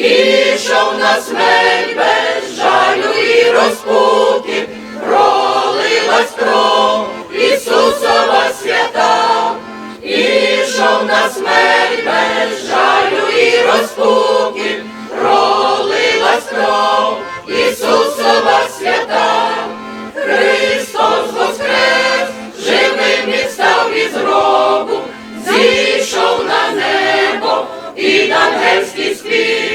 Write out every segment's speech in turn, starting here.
пішов на смерть без жалю і розпути, пролилась кров Ісусова свята, пішов на смерть без жалю і розпути, пролилась кров Ісусова свята, Христос воскрес, живим відстав із гробу, зійшов на небо і на ангельський спів.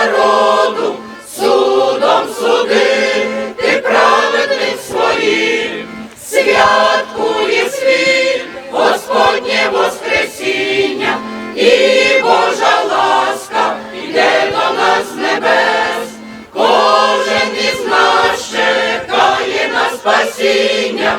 народу, судом суди, ти праведним своїм, святкує світ, Господнє Воскресіння і Божа ласка йде до нас з небес, кожен із нас чекає на спасіння.